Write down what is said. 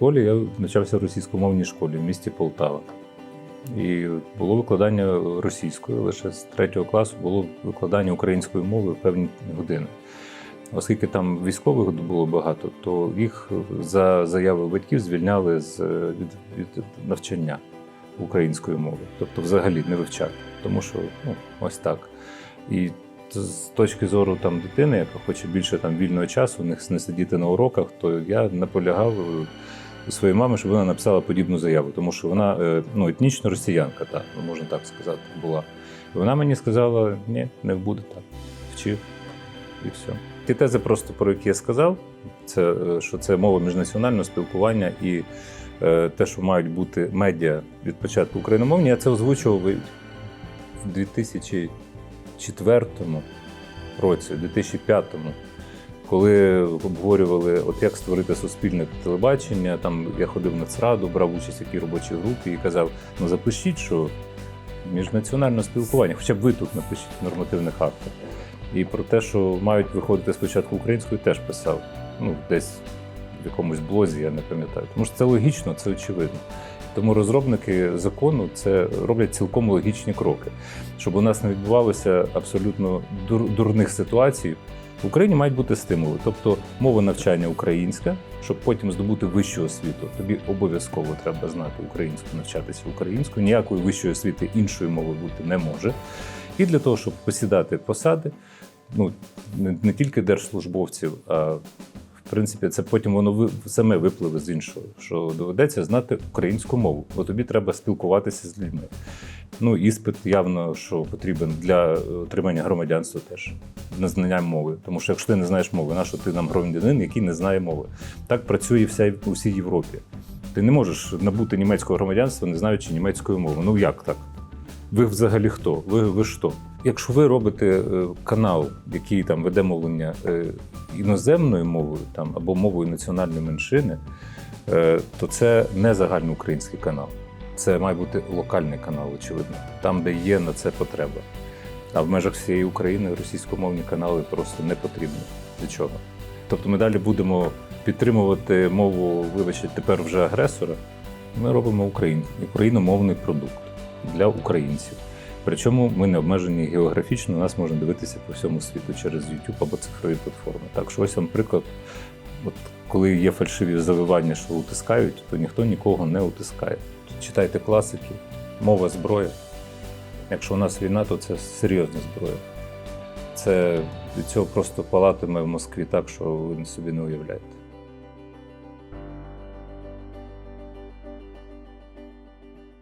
школі я навчався в російськомовній школі в місті Полтава. І було викладання російською, лише з третього класу було викладання української мови в певні години. Оскільки там військових було багато, то їх за заявою батьків звільняли з від, від навчання української мови, тобто взагалі не вивчати, тому що ну, ось так. І з точки зору там дитини, яка хоче більше там вільного часу, не, не сидіти на уроках, то я наполягав у своєї мами, щоб вона написала подібну заяву, тому що вона е, ну, етнічно росіянка, так, ну, можна так сказати, була. І вона мені сказала: ні, не буде так. Вчив і все. Ті тези, просто про які я сказав, це е, що це мова міжнаціонального спілкування і е, те, що мають бути медіа від початку україномовні, я це озвучував в 2004 році, 2005 коли обговорювали, от як створити суспільне телебачення, там я ходив на ЦРАДу, брав участь в якій робочій групі і казав: ну запишіть, що міжнаціональне спілкування, хоча б ви тут напишіть нормативних актах. І про те, що мають виходити спочатку українською, теж писав. Ну, десь в якомусь блозі, я не пам'ятаю. Тому що це логічно, це очевидно. Тому розробники закону це роблять цілком логічні кроки, щоб у нас не відбувалося абсолютно дур- дурних ситуацій. В Україні мають бути стимули, тобто мова навчання українська, щоб потім здобути вищу освіту. Тобі обов'язково треба знати українську, навчатися українською. Ніякої вищої освіти іншої мови бути не може. І для того, щоб посідати посади, ну не, тільки держслужбовців, а в принципі, це потім воно ви саме випливе з іншого, що доведеться знати українську мову, бо тобі треба спілкуватися з людьми. Ну, іспит явно, що потрібен для отримання громадянства теж на знання мови. Тому що якщо ти не знаєш мови, на що ти нам громадянин, який не знає мови? Так працює вся у всій Європі. Ти не можеш набути німецького громадянства, не знаючи німецької мови. Ну як так? Ви взагалі хто? Ви, ви що? Якщо ви робите е, канал, який там веде мовлення е, іноземною мовою там, або мовою національної меншини, е, то це не загальноукраїнський канал. Це має бути локальний канал, очевидно, там, де є на це потреба. А в межах всієї України російськомовні канали просто не потрібні. Для чого? Тобто ми далі будемо підтримувати мову, вибачте, тепер вже агресора. Ми робимо україн, україномовний продукт для українців. Причому ми не обмежені географічно, нас можна дивитися по всьому світу через YouTube або цифрові платформи. Так що ось вам приклад, от коли є фальшиві завивання, що утискають, то ніхто нікого не утискає. Читайте класики, мова зброя. Якщо у нас війна, то це серйозна зброя. Це від цього просто палатиме в Москві так, що ви собі не уявляєте.